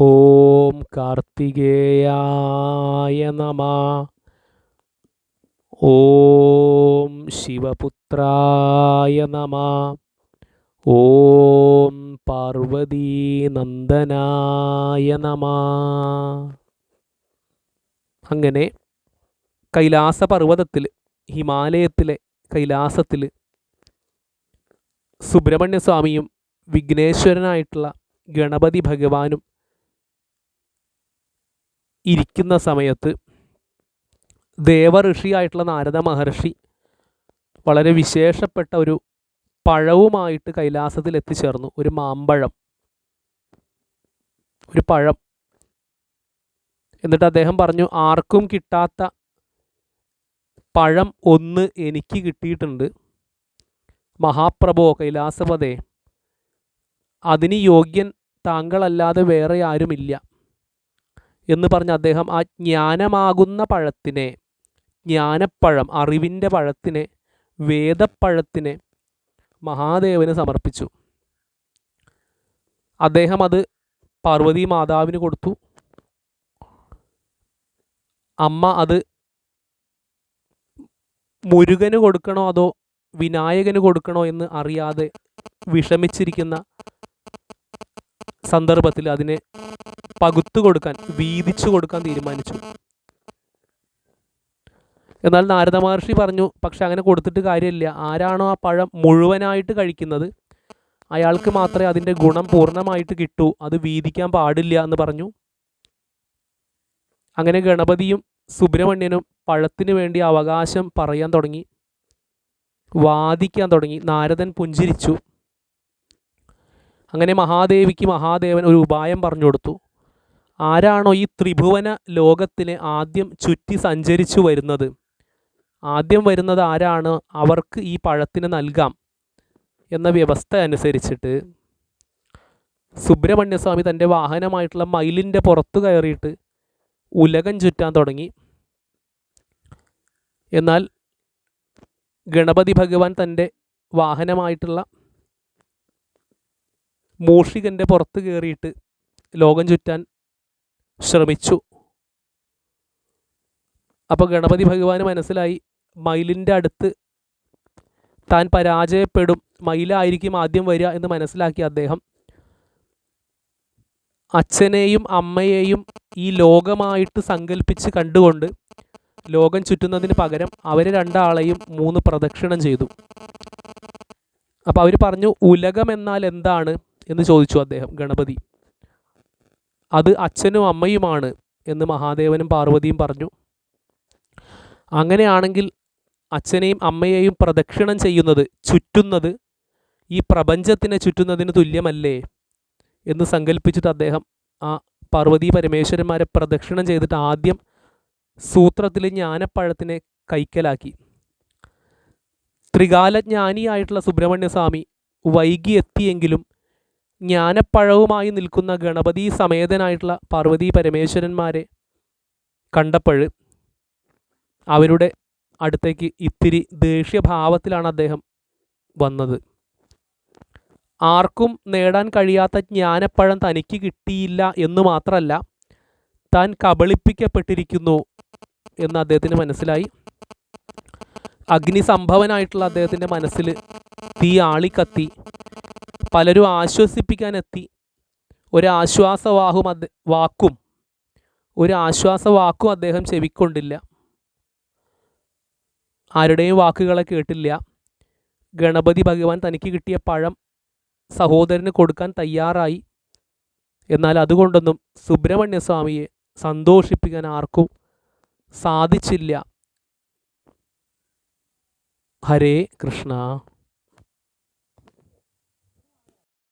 ഓം കാർത്തികേയായ നമ. ഓം ശിവപുത്രായ നമ. ഓം പാർവതീനന്ദനായ നമ. അങ്ങനെ കൈലാസപർവതത്തിൽ ഹിമാലയത്തിലെ കൈലാസത്തിൽ സുബ്രഹ്മണ്യസ്വാമിയും വിഘ്നേശ്വരനായിട്ടുള്ള ഗണപതി ഭഗവാനും ഇരിക്കുന്ന സമയത്ത് ദേവഋഷിയായിട്ടുള്ള നാരദ മഹർഷി വളരെ വിശേഷപ്പെട്ട ഒരു പഴവുമായിട്ട് കൈലാസത്തിൽ എത്തിച്ചേർന്നു ഒരു മാമ്പഴം. ഒരു പഴം. എന്നിട്ട് അദ്ദേഹം പറഞ്ഞു ആർക്കും കിട്ടാത്ത പഴം ഒന്ന് എനിക്ക് കിട്ടിയിട്ടുണ്ട്. മഹാപ്രഭോ കൈലാസപതേ അതിന് യോഗ്യൻ താങ്കളല്ലാതെ വേറെ ആരുമില്ല. എന്ന് പറഞ്ഞ അദ്ദേഹം ആ ജ്ഞാനമാകുന്ന പഴത്തിനെ ജ്ഞാനപ്പഴം അറിവിന്റെ പഴത്തിനെ വേദപ്പഴത്തിനെ മഹാദേവന് സമർപ്പിച്ചു. അദ്ദേഹം അത് പാർവതി മാതാവിന് കൊടുത്തു. അമ്മ അത് മുരുകന് കൊടുക്കണോ അതോ വിനായകന് കൊടുക്കണോ എന്ന് അറിയാതെ വിഷമിച്ചിരിക്കുന്ന സന്ദർഭത്തിൽ അതിനെ പകുത്തു കൊടുക്കാൻ വീതിച്ചു കൊടുക്കാൻ തീരുമാനിച്ചു. എന്നാൽ നാരദ മഹർഷി പറഞ്ഞു പക്ഷെ അങ്ങനെ കൊടുത്തിട്ട് കാര്യമില്ല. ആരാണോ ആ പഴം മുഴുവനായിട്ട് കഴിക്കുന്നത് അയാൾക്ക് മാത്രമേ അതിന്റെ ഗുണം പൂർണമായിട്ട് കിട്ടൂ. അത് വീതിക്കാൻ പാടില്ല എന്ന് പറഞ്ഞു. അങ്ങനെ ഗണപതിയും സുബ്രഹ്മണ്യനും പഴത്തിന് വേണ്ടി അവകാശം പറയാൻ തുടങ്ങി. വാദിക്കാൻ തുടങ്ങി. നാരദൻ പുഞ്ചിരിച്ചു. അങ്ങനെ മഹാദേവിക്ക് മഹാദേവൻ ഒരു ഉപായം പറഞ്ഞു കൊടുത്തു. ആരാണോ ഈ ത്രിഭുവന ലോകത്തിനെ ആദ്യം ചുറ്റി സഞ്ചരിച്ചു വരുന്നത്? ആദ്യം വരുന്നത് ആരാണ്? അവർക്ക് ഈ പഴത്തിന് നൽകാം എന്ന വ്യവസ്ഥ അനുസരിച്ചിട്ട് സുബ്രഹ്മണ്യസ്വാമി തന്റെ വാഹനമായിട്ടുള്ള മയിലിന്റെ പുറത്ത് കയറിയിട്ട് ഉലകം ചുറ്റാൻ തുടങ്ങി. എന്നാൽ ഗണപതി ഭഗവാൻ തന്റെ വാഹനമായിട്ടുള്ള മൂഷികന്റെ പുറത്ത് കയറിയിട്ട് ലോകം ചുറ്റാൻ ശ്രമിച്ചു. അപ്പോൾ ഗണപതി ഭഗവാന് മനസ്സിലായി മയിലിന്റെ അടുത്ത് താൻ പരാജയപ്പെടും മയിലായിരിക്കും ആദ്യം വരിക എന്ന് മനസ്സിലാക്കി അദ്ദേഹം. അച്ഛനെയും അമ്മയെയും ഈ ലോകമായിട്ട് സങ്കല്പിച്ച് കണ്ടുകൊണ്ട് ലോകം ചുറ്റുന്നതിന് പകരം അവരെ രണ്ടാളെയും മൂന്ന് പ്രദക്ഷിണം ചെയ്തു. അപ്പോൾ അവർ പറഞ്ഞു ഉലകം എന്നാൽ എന്താണ്? എന്ന് ചോദിച്ചു അദ്ദേഹം ഗണപതി. അത് അച്ഛനും അമ്മയുമാണ് എന്ന് മഹാദേവനും പാർവതിയും പറഞ്ഞു. അങ്ങനെയാണെങ്കിൽ അച്ഛനെയും അമ്മയെയും പ്രദക്ഷിണം ചെയ്യുന്നത് ചുറ്റുന്നത് ഈ പ്രപഞ്ചത്തിനെ ചുറ്റുന്നതിന് തുല്യമല്ലേ എന്ന് സങ്കല്പിച്ചിട്ട് അദ്ദേഹം ആ പാർവതി പരമേശ്വരന്മാരെ പ്രദക്ഷിണം ചെയ്തിട്ട് ആദ്യം സൂത്രത്തിൽ ജ്ഞാനപ്പഴത്തിനെ കൈക്കലാക്കി. ത്രികാലജ്ഞാനിയായിട്ടുള്ള സുബ്രഹ്മണ്യസ്വാമി വൈകി എത്തിയെങ്കിലും ജ്ഞാനപ്പഴവുമായി നിൽക്കുന്ന ഗണപതി സമേതനായിട്ടുള്ള പാർവതി പരമേശ്വരന്മാരെ കണ്ടപ്പോൾ അവരുടെ അടുത്തേക്ക് ഇത്തിരി ദേഷ്യഭാവത്തിലാണ് അദ്ദേഹം വന്നത്. ആർക്കും നേടാൻ കഴിയാത്ത ജ്ഞാനപ്പഴം തനിക്ക് കിട്ടിയില്ല എന്ന് മാത്രമല്ല താൻ കബളിപ്പിക്കപ്പെട്ടിരിക്കുന്നു എന്ന് അദ്ദേഹത്തിന് മനസ്സിലായി. അഗ്നിസംഭവനായിട്ടുള്ള അദ്ദേഹത്തിന്റെ മനസ്സിൽ തീ ആളിക്കത്തി പലരും ആശ്വസിപ്പിക്കാനെത്തി. ഒരാശ്വാസവാഹും അദ്ദേ വാക്കും. ഒരു ആശ്വാസവാക്കും അദ്ദേഹം ചെവിക്കൊണ്ടില്ല. ആരുടെയും വാക്കുകളെ കേട്ടില്ല. ഗണപതി ഭഗവാൻ തനിക്ക് കിട്ടിയ പഴം സഹോദരന് കൊടുക്കാൻ തയ്യാറായി. എന്നാൽ അതുകൊണ്ടൊന്നും സുബ്രഹ്മണ്യസ്വാമിയെ സന്തോഷിപ്പിക്കാൻ ആർക്കും സാധിച്ചില്ല. ഹരേ കൃഷ്ണ.